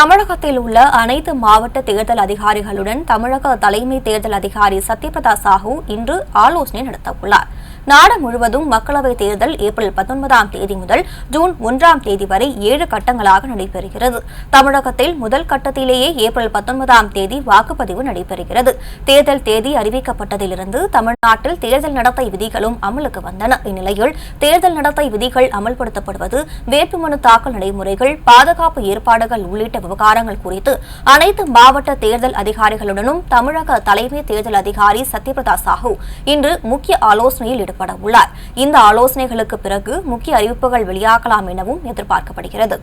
தமிழகத்தில் உள்ள அனைத்து மாவட்ட தேர்தல் அதிகாரிகளுடன் தமிழக தலைமை தேர்தல் அதிகாரி சத்யபிரதா சாஹூ இன்று ஆலோசனை நடத்தவுள்ளார். நாடு முழுவதும் மக்களவைத் தேர்தல் ஏப்ரல் பத்தொன்பதாம் தேதி முதல் ஜூன் ஒன்றாம் தேதி வரை ஏழு கட்டங்களாக நடைபெறுகிறது. தமிழகத்தில் முதல் கட்டத்திலேயே ஏப்ரல் பத்தொன்பதாம் தேதி வாக்குப்பதிவு நடைபெறுகிறது. தேர்தல் தேதி அறிவிக்கப்பட்டதிலிருந்து தமிழ்நாட்டில் தேர்தல் நடத்தை விதிகளும் அமலுக்கு வந்தன. இந்நிலையில் தேர்தல் நடத்தை விதிகள் அமல்படுத்தப்படுவது வேட்புமனு தாக்கல் நடைமுறைகள் பாதுகாப்பு ஏற்பாடுகள் உள்ளிட்ட விவகாரங்கள் குறித்து அனைத்து மாவட்ட தேர்தல் அதிகாரிகளுடனும் தமிழக தலைமை தேர்தல் அதிகாரி சத்யபிரதா சாஹூ இன்று முக்கிய ஆலோசனையில் ஈடுபட உள்ளார் இந்த ஆலோசனைகளுக்கு பிறகு முக்கிய அறிவிப்புகள் வெளியாகலாம் எனவும் எதிர்பார்க்கப்படுகிறது.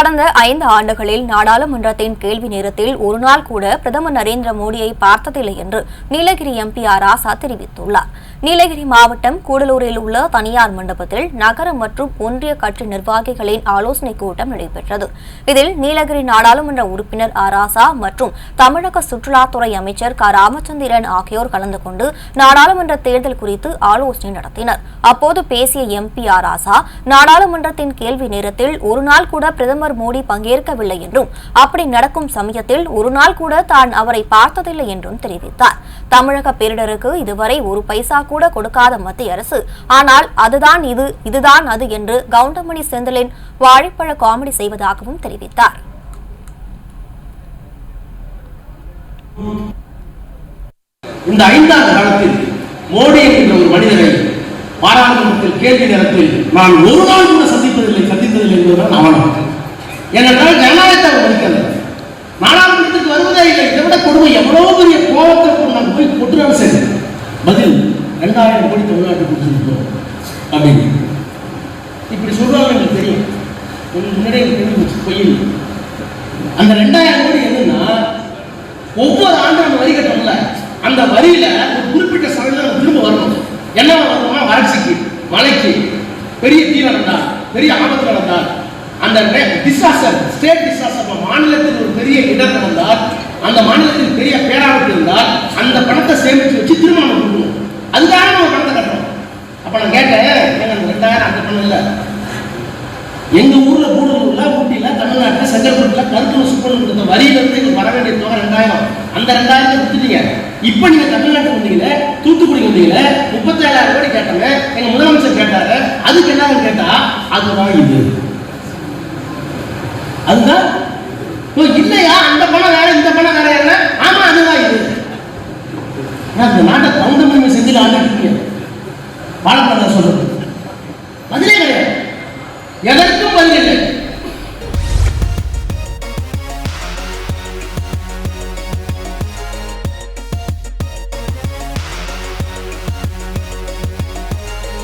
கடந்த ஐந்து ஆண்டுகளில் நாடாளுமன்றத்தின் கேள்வி நேரத்தில் ஒருநாள் கூட பிரதமர் நரேந்திர மோடியை பார்த்ததில்லை என்று நீலகிரி எம்பி ஆர் ராசா தெரிவித்துள்ளார். நீலகிரி மாவட்டம் கூடலூரில் உள்ள தனியார் மண்டபத்தில் நகர மற்றும் ஒன்றிய கட்சி நிர்வாகிகளின் ஆலோசனைக் கூட்டம் நடைபெற்றது. இதில் நீலகிரி நாடாளுமன்ற உறுப்பினர் ஆர் ராசா மற்றும் தமிழக சுற்றுலாத்துறை அமைச்சர் க. ராமச்சந்திரன் ஆகியோர் கலந்து கொண்டு நாடாளுமன்ற தேர்தல் குறித்து ஆலோசனை நடத்தினர். அப்போது பேசிய எம்பி ஆர் ராசா நாடாளுமன்றத்தின் கேள்வி நேரத்தில் ஒருநாள் கூட பிரதமர் பிரதமர் மோடி பங்கேற்கவில்லை என்றும் அப்படி நடக்கும் சமயத்தில் ஒருநாள் கூட தான் அவரை பார்த்ததில்லை என்றும் தெரிவித்தார். தமிழக பேரிடருக்கு இதுவரை ஒரு பைசா கூட கொடுக்காத மத்திய அரசு ஆனால் அதுதான் இது இதுதான் அது என்று கவுண்டமணி செந்திலின் வாழைப்பழ காமெடி செய்வதாகவும் தெரிவித்தார். இந்த ஐந்தாண்டு காலத்தில் மோடி என்கின்ற ஒரு மனிதரை பாராளுமன்றத்தில் கேள்வி நேரத்தில் நான் ஒரு நாள் கூட ஏனென்றால் ஜனநாயகத்தை அவர் மதிக்கல நாடாளுமன்றத்துக்கு வருவதே இல்லை இதை விட கொடுமை. எவ்வளவு பெரிய கோபத்தை நான் போய் கொட்டுறாலும் சரி பதில் ரெண்டாயிரம் கோடி தமிழ்நாட்டு கொடுத்துருக்கோம். அப்படின்னு. இப்படி சொல்றாங்க எனக்கு தெரியும். உங்களுக்கு முன்னாடியே தெரிஞ்சு பொய்யில் அந்த ரெண்டாயிரம் கோடி என்னன்னா ஒவ்வொரு ஆண்டும் அந்த வரி கட்டணும்ல. அந்த வரியில ஒரு குறிப்பிட்ட சதவீதம் திரும்ப வரணும். என்ன வரணும்னா வறட்சிக்கு மழைக்கு பெரிய தீ நடந்தா பெரிய ஆபத்து நடந்தா அந்த டிசாஸ்டர் ஸ்டேட் டிசாஸ்டர் மாநிலத்தில் ஒரு பெரிய இடம் நடந்தால் அந்த மாநிலத்தில் பெரிய பேராபத்து இருந்தால் அந்த பணத்தை சேமித்து வச்சு திரும்ப நம்ம கொடுக்கணும் அதுக்காக நம்ம பணத்தை கட்டணும். அப்போ நான் கேட்டேன் ஏங்க அந்த ரெண்டாயிரம் அந்த பணம் இல்லை எங்கள் ஊர்ல கூடலூர்ல ஊட்டியில் தமிழ்நாட்டில் செங்கல்பட்டில் கருத்துல சுப்பன் கொடுத்த வரியிலிருந்து எங்களுக்கு வர வேண்டிய தொகை ரெண்டாயிரம். அந்த ரெண்டாயிரத்தை கொடுத்துட்டீங்க. இப்போ நீங்கள் தமிழ்நாட்டுக்கு வந்தீங்களே தூத்துக்குடி வந்தீங்களே முப்பத்தேழாயிரம் கோடி கேட்டாங்க. எங்கள் முதலமைச்சர் கேட்டாரு. அதுக்கு என்னன்னு கேட்டால் அதுதான் இது. அதுதான் ஓ இல்லையா? அந்த பணம் வேற இந்த பணம் வேற என்ன? ஆமா அதுதான் இது. இந்த நாட்டை தகுந்த முடிவு செஞ்சுட்டு ஆண்டுட்டு இருக்கீங்க. பாலப்பிரதா சொல்றது. பதிலே கிடையாது. எதை